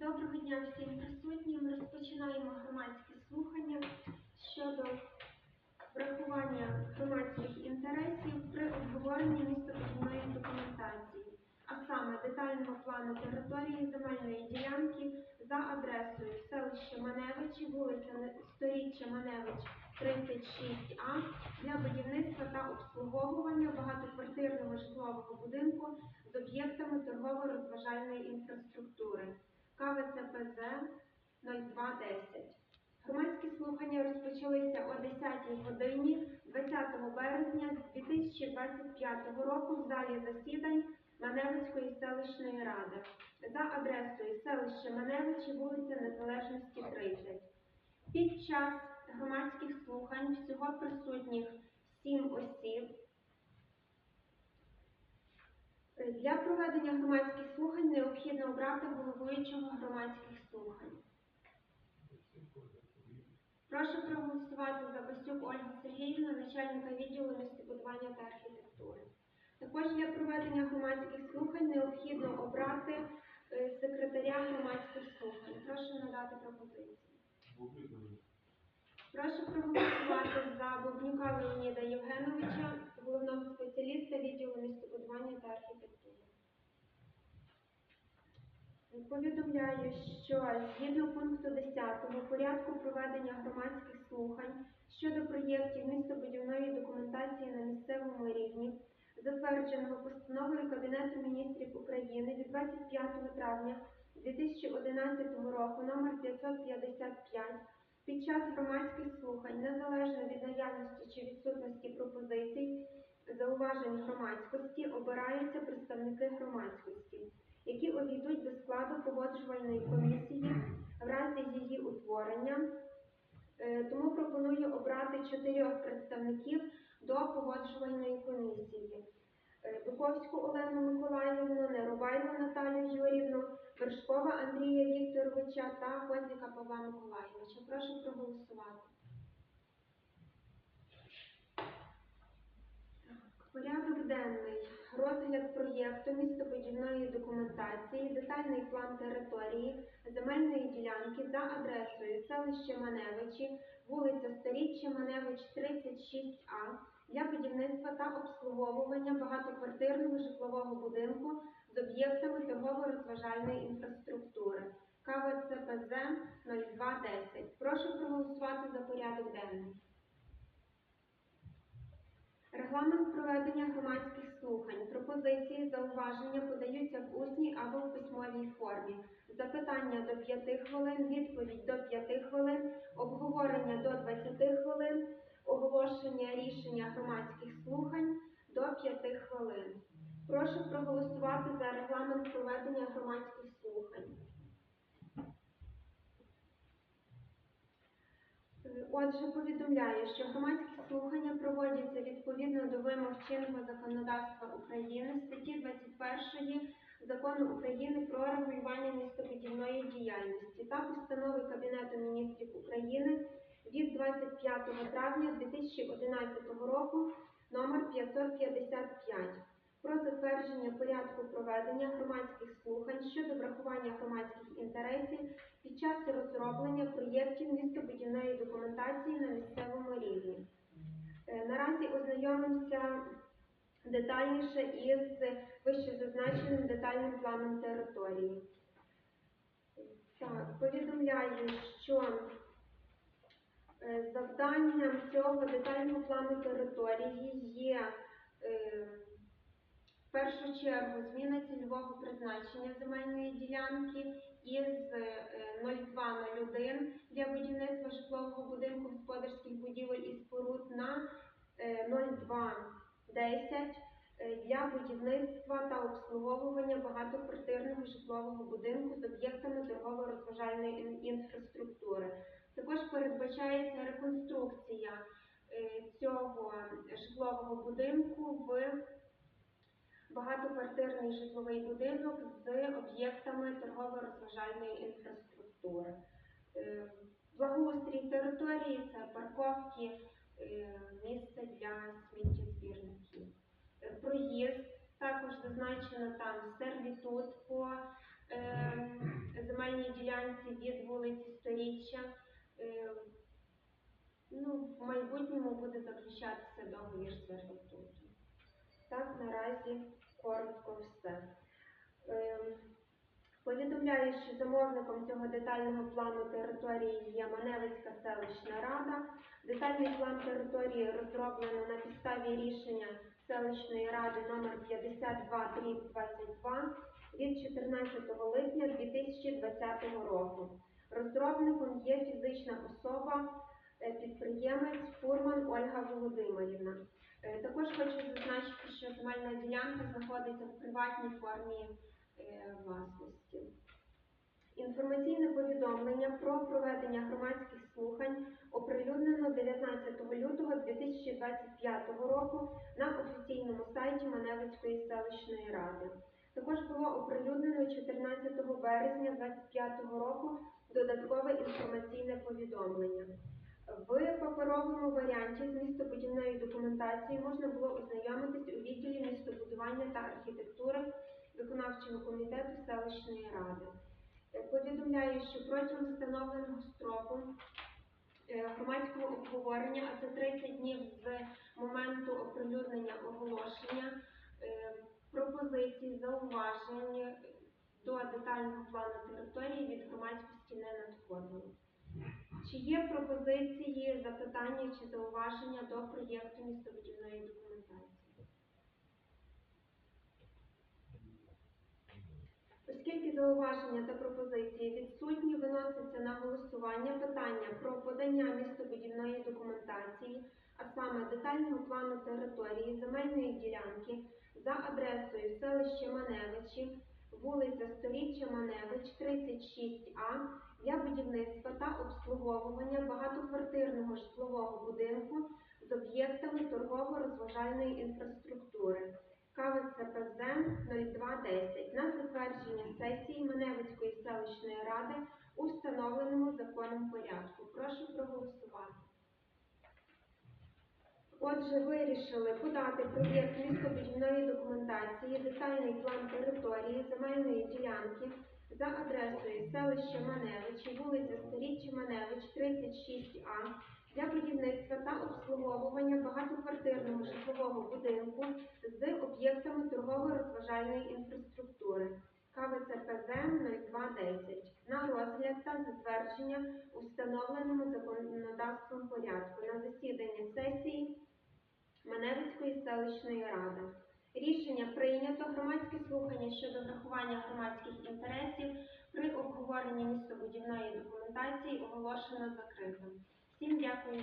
Доброго дня всім присутнім. Розпочинаємо громадські слухання щодо врахування громадських інтересів при обговоренні містобудівної документації, а саме детального плану території земельної ділянки за адресою селище Маневичі, вулиця Сторіччя Маневич, 36А для будівництва та обслуговування багатоквартирного житлового будинку з об'єктами торгово-розважальної інфраструктури. КВЦПЗ 0210. Громадські слухання розпочалися о 10 годині 20 березня 2025 року в залі засідань Маневицької селищної ради за адресою селище Маневичі, вулиця Незалежності 30. Під час громадських слухань всього присутніх 7 осіб. Для проведення громадських слухань необхідно обрати головуючого громадських слухань. Прошу проголосувати за Бастюк Ольгу Сергіївну, начальника відділу містобудування та архітектури. Також для проведення громадських слухань необхідно обрати е, секретаря громадських слухань. Прошу надати пропозиції. Прошу проголосувати за Бобнюка Леоніда Євгеновича, головного спеціаліста відділу містобудування та архітектури. Повідомляю, що згідно пункту 10 порядку проведення громадських слухань щодо проєктів містобудівної документації на місцевому рівні, затвердженого постановою Кабінету міністрів України від 25 травня 2011 року номер 555 під час громадських слухань, незалежно від наявності чи відсутності пропозицій, зауважень громадськості, обираються представники громадськості, які увійдуть до складу погоджувальної комісії в разі її утворення. Е, Тому пропоную обрати чотирьох представників до погоджувальної комісії. Е, Буковську Олену Миколаївну, Нерубайлу Наталію Юрівну, Вершкова Андрія Вікторовича та Козліка Павла Миколаївича. Прошу проголосувати. Порядок денний. Розгляд проєкту містобудівної документації, детальний план території, земельної ділянки за адресою селище Маневичі, вулиця Сторіччя Маневич, 36А для будівництва та обслуговування багатоквартирного житлового будинку з об'єктами торгово-розважальної інфраструктури. КВЦПЗ 0210. Прошу проголосувати за порядок денний. Регламент проведення громадських слухань. Пропозиції, зауваження подаються в усній або в письмовій формі. Запитання до 5 хвилин, відповідь до 5 хвилин, обговорення до 20 хвилин, оголошення рішення громадських слухань до 5 хвилин. Прошу проголосувати за регламент проведення громадських слухань. Отже, повідомляю, що громадські слухання проводяться відповідно до вимог чинного законодавства України, статті 21 Закону України про регулювання містобудівної діяльності та постанови Кабінету міністрів України від 25 травня 2011 року номер 555 про затвердження порядку проведення громадських слухань щодо врахування громадських інтересів під час розроблення проєктів містобудівної документації на місцевому рівні. Е, Наразі ознайомимося детальніше із вищезазначеним детальним планом території. Так, повідомляю, що е, завданням цього детального плану території є е, першу чергу зміна цільового призначення земельної ділянки із е, 0201 для будівництва житлового будинку господарських будівель і споруд на е, 0210 е, для будівництва та обслуговування багатоквартирного житлового будинку з об'єктами торгово-розважальної інфраструктури. Також передбачається реконструкція е, цього житлового будинку в багатоквартирний житловий будинок з об'єктами торгово-розважальної інфраструктури. Е, Благоустрій території це парковки, е, місце для сміттєзбірників. Е, Проїзд також зазначено там сервітут по земельній сторіччя. Е, Ну, в майбутньому буде заключатися договір сервітуту. Так, наразі коротко все. Ем, Повідомляю, що замовником цього детального плану території є Маневицька селищна рада. Детальний план території розроблено на підставі рішення селищної ради номер 52 22 від 14 липня 2020 року. Розробником є фізична особа, е, підприємець Фурман Ольга Володимирівна. Е, Також хочу зазначити, що земельна ділянка знаходиться в приватній формі е, власності. Інформаційне повідомлення про проведення громадських слухань оприлюднено 19 лютого 2025 року на офіційному сайті Маневицької селищної ради. Також було оприлюднено 14 березня 2025 року додаткове інформаційне повідомлення. В паперовому варіанті з містобудівною документацією можна було ознайомитись у відділі містобудування та архітектури виконавчого комітету селищної ради. Е, Повідомляю, що протягом встановленого строку е, громадського обговорення, а це 30 днів з моменту оприлюднення оголошення, е, пропозицій, зауважень до детального плану території від громадськості не надходило. Чи є пропозиції, запитання чи зауваження до проєкту містобудівної документації? Оскільки зауваження та пропозиції відсутні, виноситься на голосування питання про подання містобудівної документації, а саме детального плану території земельної ділянки за адресою селище Маневичі, вулиця Сторіччя Маневич, 36А для будівництва та обслуговування багатоквартирного житлового будинку з об'єктами торгово-розважальної інфраструктури. КВЦПЗ 0210 на затвердження сесії Маневицької селищної ради у встановленому законом порядку. Прошу проголосувати. Отже, вирішили подати проєкт містобудівної документації, детальний план території земельної ділянки за адресою селище Маневичі, вулиця Сторіччя Маневич, 36А для будівництва та обслуговування багатоквартирного житлового будинку з об'єктами торгово-розважальної інфраструктури КВЦПЗ 0210 на розгляд та затвердження у встановленому законодавством порядку на засіданні сесії Маневицької селищної ради. Рішення прийнято. Громадські слухання щодо врахування громадських інтересів при обговоренні містобудівної документації оголошено закритим. Всім дякую.